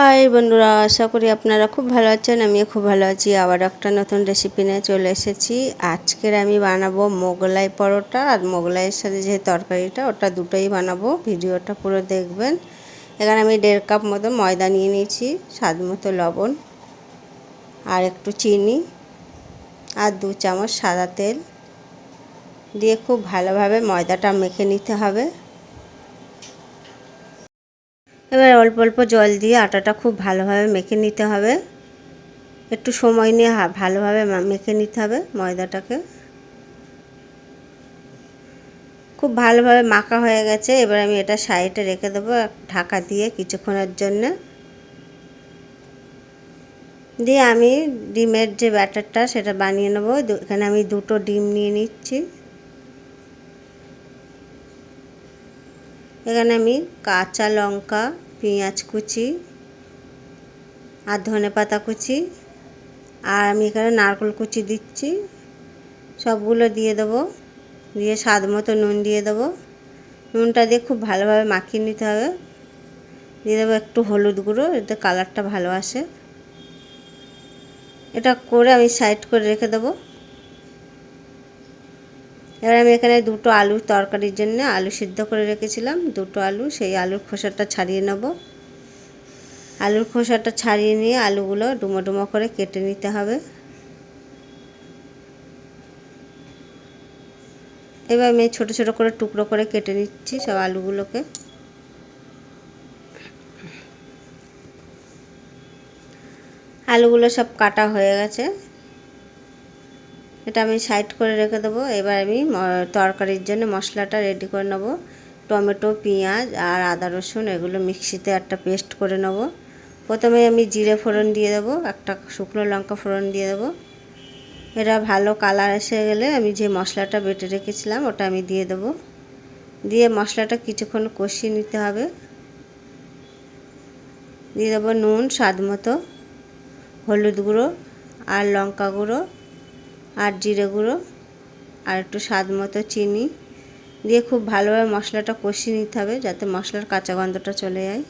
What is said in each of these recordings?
High বন্ধুরা, আশা করি আপনারা খুব ভালো আছেন, আমিও খুব ভালো আছি। আবার একটা নতুন রেসিপি নিয়ে চলে এসেছি। আজকের আমি বানাবো মোগলাই পরোটা, আর মোগলাইয়ের সাথে যে তরকারিটা, ওটা দুটোই বানাবো। ভিডিওটা পুরো দেখবেন। এখানে আমি দেড় কাপ মতো ময়দা নিয়ে নিয়েছি, স্বাদ মতো লবণ, আর একটু চিনি, আর দু চামচ সাদা তেল। দিয়ে খুব ভালোভাবে ময়দাটা মেখে নিতে হবে। এবার অল্প অল্প জল দিয়ে আটাটা খুব ভালোভাবে মেখে নিতে হবে। একটু সময় নিয়ে ভালোভাবে মেখে নিতে হবে ময়দাটাকে। খুব ভালোভাবে মাখা হয়ে গেছে, এবার আমি এটা সাইডে রেখে দেবো ঢাকা দিয়ে কিছুক্ষণের জন্য। দিয়ে আমি ডিমের যে ব্যাটারটা সেটা বানিয়ে নেব। এখানে আমি দুটো ডিম নিয়ে নিচ্ছি। এখানে আমি কাঁচা লঙ্কা, পেঁয়াজ কুচি আর ধনে পাতা কুচি। আর আমি এখানে নারকেল কুচি দিচ্ছি। সবগুলো দিয়ে দেবো। দিয়ে স্বাদ মতো নুন দিয়ে দেবো। নুনটা দিয়ে খুব ভালোভাবে মাখিয়ে নিতে হবে। দিয়ে দেবো একটু হলুদ গুঁড়ো, এতে কালারটা ভালো আসে। এটা করে আমি সাইড করে রেখে দেবো। এবার আমি এখানে দুটো আলুর তরকারির জন্য আলু সিদ্ধ করে রেখেছিলাম। দুটো আলু, সেই আলুর খোসাটা ছাড়িয়ে নেব। আলুর খোসাটা ছাড়িয়ে নিয়ে আলুগুলো ডুমো ডুমো করে কেটে নিতে হবে। এবার আমি ছোটো ছোটো করে টুকরো করে কেটে নিচ্ছি সব আলুগুলোকে। আলুগুলো সব কাটা হয়ে গেছে। এটা আমি সাইড করে রেখে দেবো। এবার আমি তরকারির জন্য মশলাটা রেডি করে নেব। টমেটো, পেঁয়াজ আর আদা রসুন এগুলো মিক্সিতে একটা পেস্ট করে নেব। প্রথমে আমি জিরে ফোড়ন দিয়ে দেবো, একটা শুকনো লঙ্কা ফোড়ন দিয়ে দেবো। এটা ভালো কালার এসে গেলে আমি যে মশলাটা বেটে রেখেছিলাম ওটা আমি দিয়ে দেবো। দিয়ে মশলাটা কিছুক্ষণ কষিয়ে নিতে হবে। দিয়ে দেবো নুন, স্বাদ মতো, হলুদ গুঁড়ো আর লঙ্কা গুঁড়ো। আর জিরে গুঁড়ো আর একটু স্বাদ মতো চিনি দিয়ে খুব ভালোভাবে মশলাটা কষিয়ে নিতে হবে যাতে মশলার কাঁচা গন্ধটা চলে যায়।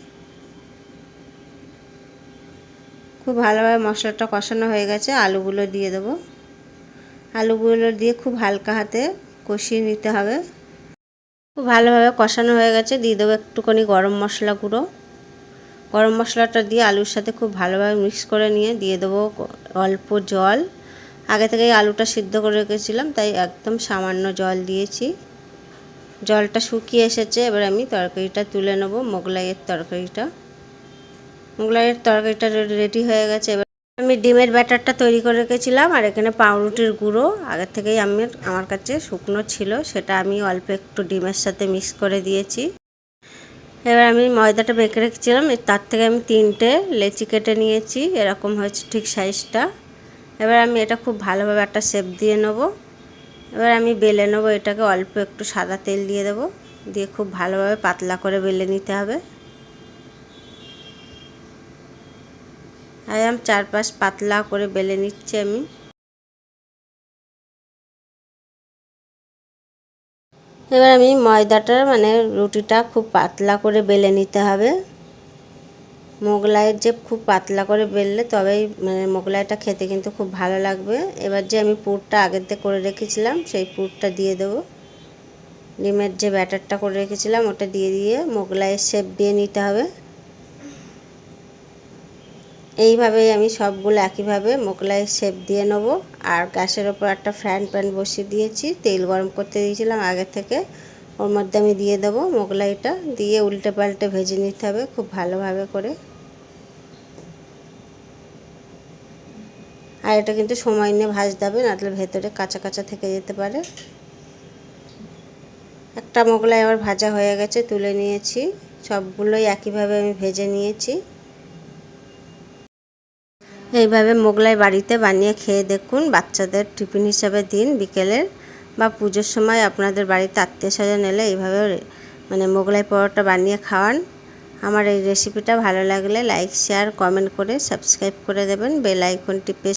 খুব ভালোভাবে মশলাটা কষানো হয়ে গেছে, আলুগুলো দিয়ে দেবো। আলুগুলো দিয়ে খুব হালকা হাতে কষিয়ে নিতে হবে। খুব ভালোভাবে কষানো হয়ে গেছে, দিয়ে দেবো একটুখানি গরম মশলা গুঁড়ো। গরম মশলাটা দিয়ে আলুর সাথে খুব ভালোভাবে মিক্স করে নিয়ে দিয়ে দেবো অল্প জল। আগে থেকেই আলুটা সিদ্ধ করে রেখেছিলাম, তাই একদম সামান্য জল দিয়েছি। জলটা শুকিয়ে এসেছে, এবার আমি তরকারিটা তুলে নেব, মোগলাইয়ের তরকারিটা। মোগলাইয়ের তরকারিটা রেডি হয়ে গেছে, এবার আমি ডিমের ব্যাটারটা তৈরি করে রেখেছিলাম, আর এখানে পাউরুটির গুঁড়ো। আগে থেকেই আমি, আমার কাছে শুকনো ছিল, সেটা আমি অল্প একটু ডিমের সাথে মিক্স করে দিয়েছি। এবার আমি ময়দাটা মেখে রেখেছিলাম তার থেকে আমি তিনটে লেচি কেটে নিয়েছি, এরকম হয়েছে ঠিক সাইজটা। এবার আমি এটা খুব ভালোভাবে একটা শেপ দিয়ে নেব। এবার আমি বেলে নেব এটাকে, অল্প একটু সাদা তেল দিয়ে দেবো। দিয়ে খুব ভালোভাবে পাতলা করে বেলে নিতে হবে। আর আমি চারপাশ পাতলা করে বেলে নিচ্ছি আমি। এবার আমি ময়দাটা মানে রুটিটা খুব পাতলা করে বেলে নিতে হবে। মোগলাইয়ের যে খুব পাতলা করে বেললে তবেই মানে মোগলাইটা খেতে কিন্তু খুব ভালো লাগবে। এবার যে আমি পুরটা আগের থেকে করে রেখেছিলাম, সেই পুরটা দিয়ে দেবো। ডিমের যে ব্যাটারটা করে রেখেছিলাম, ওটা দিয়ে দিয়ে মোগলাইয়ের শেপ দিয়ে নিতে হবে। এইভাবেই আমি সবগুলো একইভাবে মোগলাইয়ের শেপ দিয়ে নেব। আর গ্যাসের ওপর একটা ফ্রাইং প্যান বসিয়ে দিয়েছি, তেল গরম করতে দিয়েছিলাম আগে থেকে। ওর মধ্যে আমি দিয়ে দেবো মোগলাইটা। দিয়ে উল্টে পাল্টে ভেজে নিতে হবে খুব ভালোভাবে করে। আর এটা কিন্তু সময় নিয়ে ভাজতে হবে, নাহলে ভেতরে কাঁচা কাঁচা থেকে যেতে পারে। একটা মোগলাই আবার ভাজা হয়ে গেছে, তুলে নিয়েছি। সবগুলোই একইভাবে আমি ভেজে নিয়েছি। এইভাবে মোগলাই বাড়িতে বানিয়ে খেয়ে দেখুন, বাচ্চাদের টিফিন হিসাবে দিন বিকেলের। বা পুজোর সময় আপনাদের বাড়িতে আত্মীয় স্বজন এলে এইভাবে মানে মোগলাই পরোটা বানিয়ে খাওয়ান। আমার এই রেসিপিটা ভালো লাগলে লাইক শেয়ার কমেন্ট করে সাবস্ক্রাইব করে দেবেন। বেল আইকনটি প্রেস